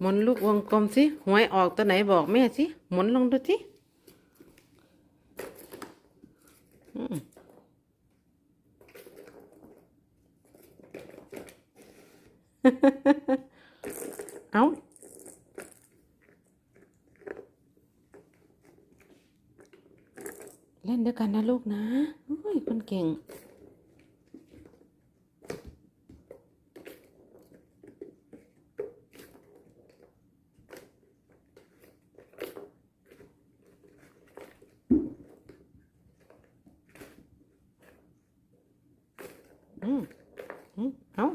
หมุนลูกวงกลมสิหวยออกตัวไหนบอกแม่สิหมุนลงดูสิอืมเอาเล่นด้วยกันนะลูกนะอุ้ย คนเก่ง อืมอืม เอา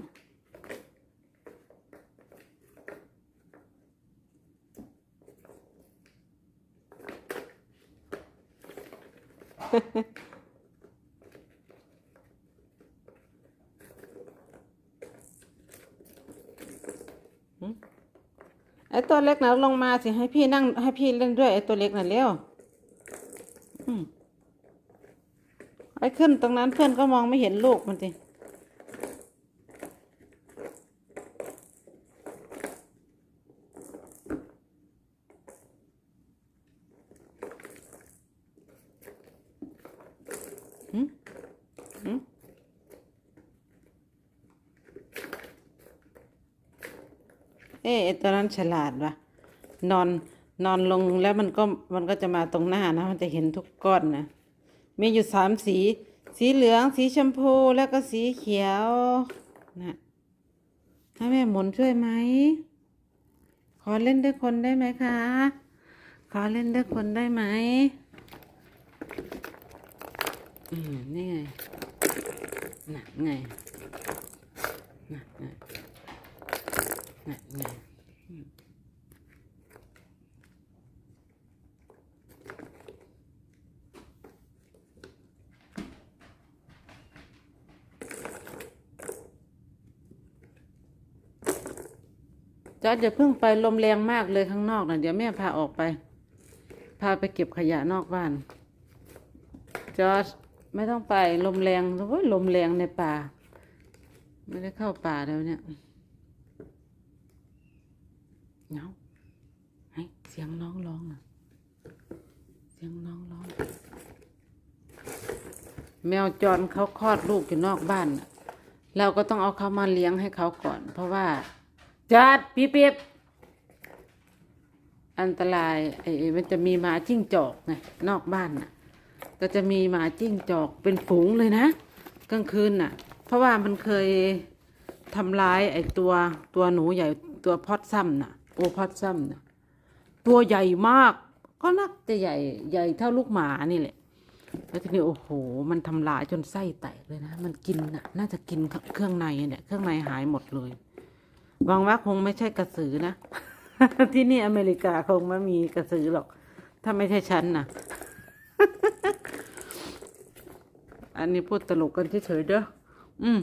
ไอตัวเล็กนะลงมาสิ ให้พี่นั่งให้พี่เล่นด้วยไอตัวเล็กน่ะเร็วไอขึ้นตรงนั้นเพื่อนก็มองไม่เห็นลูกมันสิ เอ๊ะไอ้ตัวนั้นฉลาดวะนอนนอนลงแล้วมันก็มันก็จะมาตรงหน้านะ มันจะเห็นทุกก้อนนะ มีอยู่สามสี สีเหลือง สีชมพูแล้วก็สีเขียวนะให้แม่หมุนช่วยไหม ขอเล่นด้วยคนได้ไหมคะ ขอเล่นด้วยคนได้ไหมอืมนี่ไงหน่ะไงหน่ะน่ะ น่ะไงจอร์จอย่าเพิ่งไปลมแรงมากเลยข้างนอกนะเดี๋ยวแม่พาออกไป พาไปเก็บขยะนอกบ้าน จอร์จไม่ต้องไปลมแรงโอ้ยลมแรงในป่า ไม่ได้เข้าป่าแล้วเนี่ย เงาไห้เสียงน้องร้องอะ เสียงน้องร้อง แมวจรเขาคลอดลูกอยู่นอกบ้านน่ะเราก็ต้องเอาเขามาเลี้ยงให้เขาก่อน เพราะว่าจัดปี๊บปี๊บอันตรายไอ้มันจะมีหมาจิ้งจอกไงนอกบ้านน่ะ ก็จะมีหมาจิ้งจอกเป็นฝูงเลยนะกลางคืนน่ะ เพราะว่ามันเคยทำร้ายไอ้ตัวตัวหนูใหญ่ตัวพอดซัมน่ะ โอพอดซัมนะตัวใหญ่มาก ก็นักจะใหญ่ใหญ่เท่าลูกหมานี่แหละ แล้วทีนี้โอ้โห มันทำลายจนไส้แตกเลยนะ มันกินน่ะน่าจะกินเครื่องในเนี่ยเครื่องในหายหมดเลยหวังว่าคงไม่ใช่กระสือนะ ที่นี่อเมริกาคงไม่มีกระสือหรอก ถ้าไม่ใช่ฉันนะอันนี้พูดตลกกันเฉยๆเด้ออืม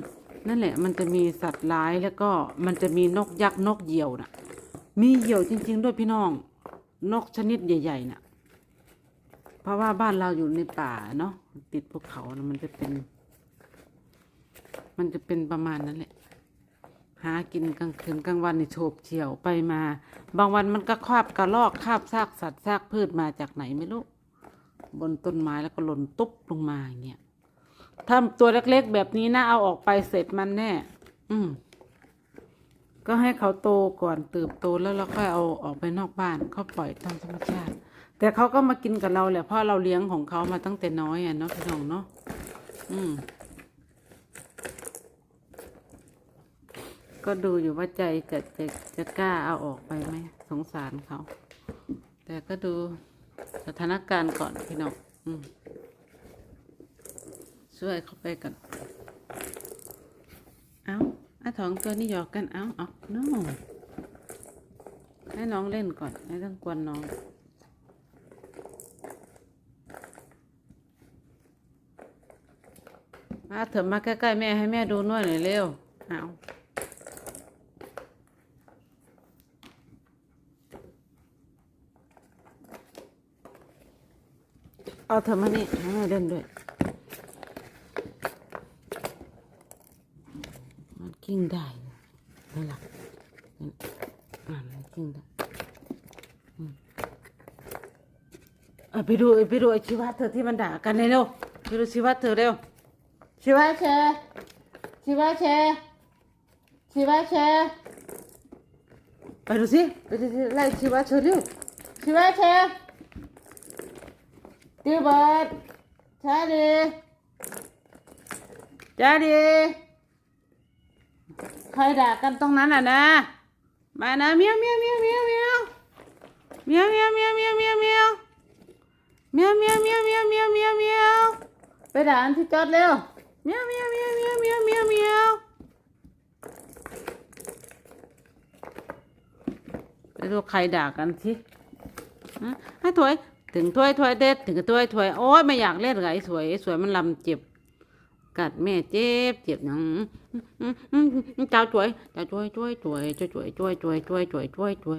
นั่นแหละ มันจะมีสัตว์ร้ายแล้วก็มันจะมีนกยักษ์นกเหยี่ยวน่ะ มีเหยี่ยวจริง ๆ ด้วยพี่น้อง นกชนิดใหญ่ๆน่ะ เพราะว่าบ้านเราอยู่ในป่าเนาะติดภูเขานะมันจะเป็น มันจะเป็นประมาณนั้นแหละหากินกลางคืนกลางวันในโฉบเฉี่ยวไปมา บางวันมันก็คาบกระลอกคาบซากสัตว์ซากพืชมาจากไหนไม่รู้บนต้นไม้แล้วก็หล่นตุ๊บลงมาอย่างเงี้ยถ้าตัวเล็กๆแบบนี้นะเอาออกไปเสร็จมันแน่ อืม ก็ให้เขาโตก่อนเติบโตแล้วเราค่อยเอาออกไปนอกบ้านเขาปล่อยตามธรรมชาติ แต่เขาก็มากินกับเราแหละเพราะเราเลี้ยงของเขามาตั้งแต่น้อยอะเนาะพี่น้องเนาะอืม ก็ดูอยู่ว่าใจจะจะจะกล้าเอาออกไปไหมสงสารเขา แต่ก็ดูสถานการณ์ก่อนพี่น้องอืมช่วยเขาไปกันาถองตัวนี้หยอกกันเอาเอาโน่ให้น้องเล่นก่อนไม่ต้องกวนน้องมาเถอะมาใกล้ๆแม่ให้แม่ดูนวดหน่อยเร็วเอาเอาเถอะมานี่ให้แม่เล่นด้วย มัน กิ้งได้นั่หละอ่านจริงด้อืมเออไปดูไปดูไอชีวะเธอที่มันด่ากันเร็วไปดูชีวะเธอเร็วชีวะเชชีวะเชชีวะเชไปดูสิไปดูสิไล่ชีวะเชร์เร็วชีวะเชติวเบิร์ดชาดีชาดี ใครด่ากันตรงนั้นอะนะ มานะเมียวเมียวเมียวเมียวเมียวเมียวเมียวเมียวเมียวเมียวเมียวเมียวเมียวเมียวเมียวเมียวเมียวเมียวไปด่าอันที่จอดเร็วเมียวเมียวเมียวเมียวเมียวเมียวเมียวไปดูใครด่ากันสิฮะให้ถวยถึงถ้วยถ้วยเด็ดถึงถ้วยถ้วยโอ้ยไม่อยากเล่นกับไอ้สวยไอ้สวยมันลำเจ็บ กัดแม่เจ็บเจ็บหนังเจ้าช่วยเจ้าวช่วยช่วยช่วยช่วยช่วยช่วยช่วยช่วยช่วยช่วย